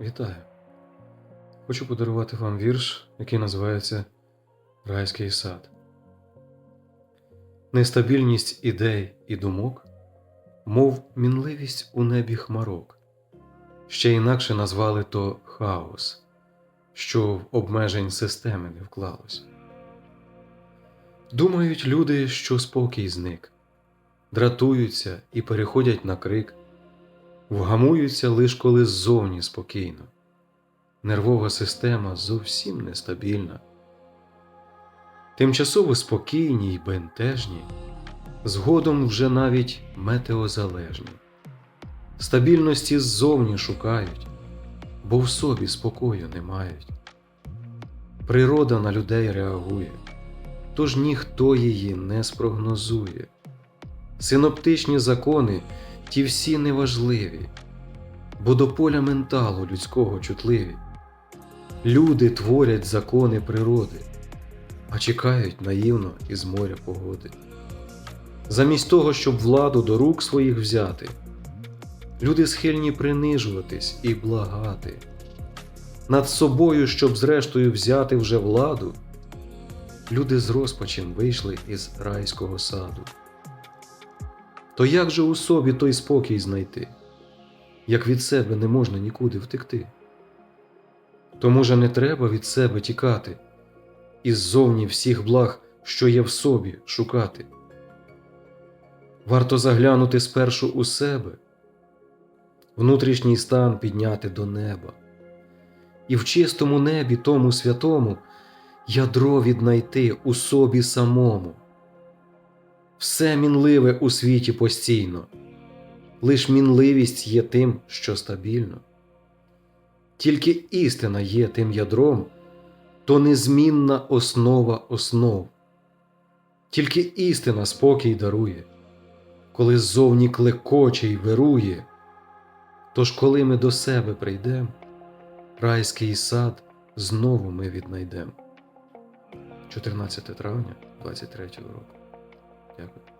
Вітаю! Хочу подарувати вам вірш, який називається Райський сад. Нестабільність ідей і думок, мов мінливість у небі хмарок, ще інакше назвали то хаос, що в обмежень системи не вклалось. Думають люди, що спокій зник, дратуються і переходять на крик, вгамуються лиш коли ззовні спокійно. Нервова система зовсім нестабільна. Тимчасово спокійні й бентежні, згодом вже навіть метеозалежні. Стабільності ззовні шукають, бо в собі спокою не мають. Природа на людей реагує, тож ніхто її не спрогнозує. Синоптичні закони ті всі неважливі, бо до поля менталу людського чутливі. Люди творять закони природи, а чекають наївно із моря погоди. Замість того, щоб владу до рук своїх взяти, люди схильні принижуватись і благати. Над собою, щоб зрештою взяти вже владу, люди з розпачем вийшли із райського саду. То як же у собі той спокій знайти, як від себе не можна нікуди втекти? То може не треба від себе тікати, і ззовні всіх благ, що є в собі, шукати. Варто заглянути спершу у себе, внутрішній стан підняти до неба, і в чистому небі тому святому ядро віднайти у собі самому. Все мінливе у світі постійно, лиш мінливість є тим, що стабільно. Тільки істина є тим ядром, то незмінна основа основ. Тільки істина спокій дарує, коли ззовні клекоче й вирує. Тож, коли ми до себе прийдем, райський сад знову ми віднайдем. 14 травня 23 року. Дякую.